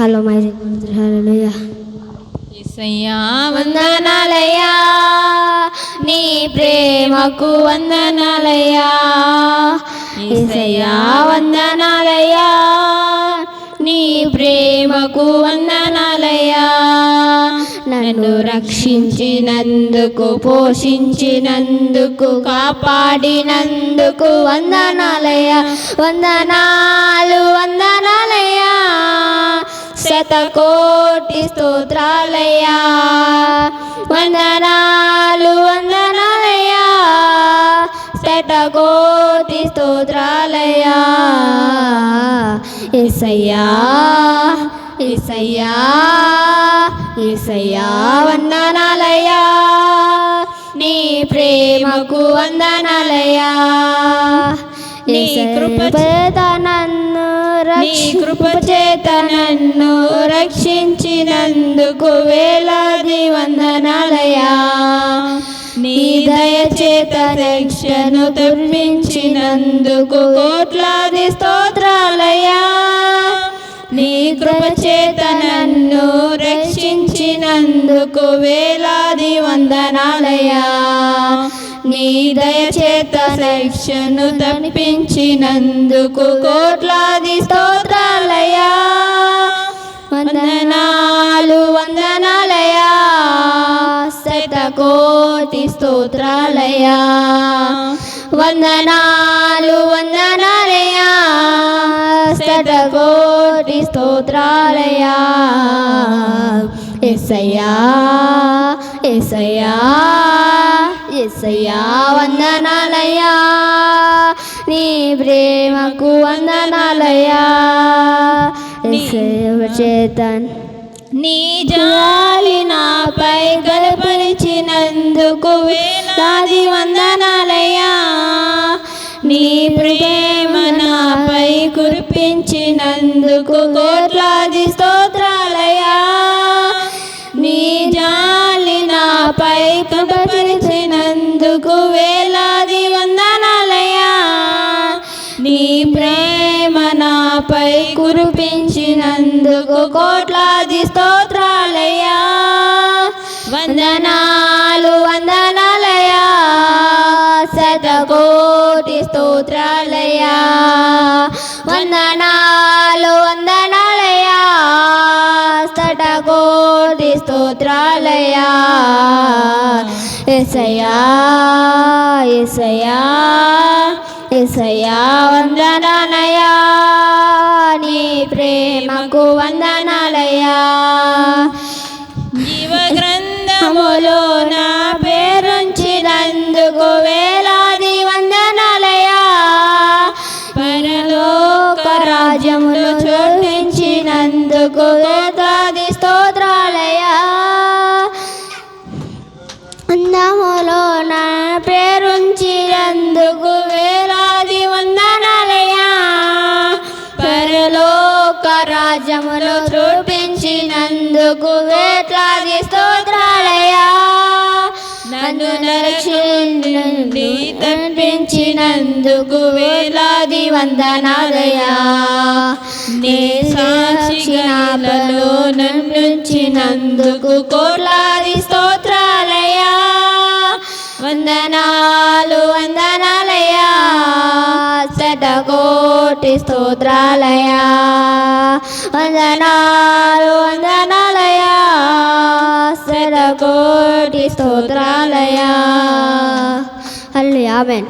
Hello my హలోయ ఏసయ్యా వందనాలయ్యా. నీ ప్రేమకు వందనాలయ్యా. ఏసయ్యా వందనాలయ్యా. నీ ప్రేమకు వందనాలయ్యా. నన్ను రక్షించినందుకు పోషించినందుకు కాపాడినందుకు వందనాలయ్యా. వందనాలు వందనాలయ్యా. శతకోటి స్తోత్రాలయ్యా. వందనాలు వందనాలయ్యా. శతకోటి స్తోత్రాలయ్యా. ఎసయ్యా ఎసయ్యా ఎసయ్యా వందనాలయ్యా. నీ ప్రేమకు వందనాలయ్యా. నీ కృప నీ కృపచేత నన్ను రక్షించినందుకు వేలాది వందనాలయా నీ దయచేత రక్షను తెప్పించినందుకు కోట్లాది స్తోత్రాలయా నీ కృపచేత నన్ను రక్షించినందుకు వేలాది వందనాలయా దయచేత శిక్షను తప్పించినందుకు కోట్లాది స్తోత్రాలయా వందనాలు వందనాలయా శతకోటి స్తోత్రాలయా వందనాలు వందనాలయా శతకోటి స్తోత్రాలయా ఎసయ్యా ఎసయ్యా ఎసయ్యా వందనాలయ్యా. నీ ప్రేమకు వందనాలయ్యా. చేతన్ నీ జాలి నాపై గలపరిచినందుకు వేలాది వందనాలయ్యా. నీ ప్రేమ నాపై కురిపించినందుకు కోట్లాది స్తోత్రాలయ్యా నాపై కృపరిచినందుకు వేలాది వందనాలయ్యా. నీ ప్రేమ నాపై కురిపించినందుకు కోట్లాది స్తోత్రాలయ్యా. వందనాలు వందనాలయా శతకోటి స్తోత్రాలయా వందనాలు వందనాలయా శతకోటి స్తోత్రాలయా ఎసయ్యా ఎసయ్యా ఎసయ్యా వందనాలయ్యా. నీ ప్రేమకు వందనాలయా జీవ గ్రంథములో నా పేరుంచినందుకు వేలాది వందనాలయా పరలోక రాజ్యములు చోటించినందుకు వేలాది అందములో నా పేరుంచినందుకు వేలాది వందనాలయ్యా. పరలోక రాజ్యములో చూపించినందుకు వేట్లాది స్తోత్రాలయ్యా. నన్ను నరక్షుండి తప్పించినందుకు వేలాది వందనాలయ్యా. సాక్షి సాక్షినాలలో నన్నుంచినందుకు శతకోటి స్తోత్రాలయ్యా వందనాలు వందనాలయ శతకోటి స్తోత్రాలయ అల్లు ఆమెన్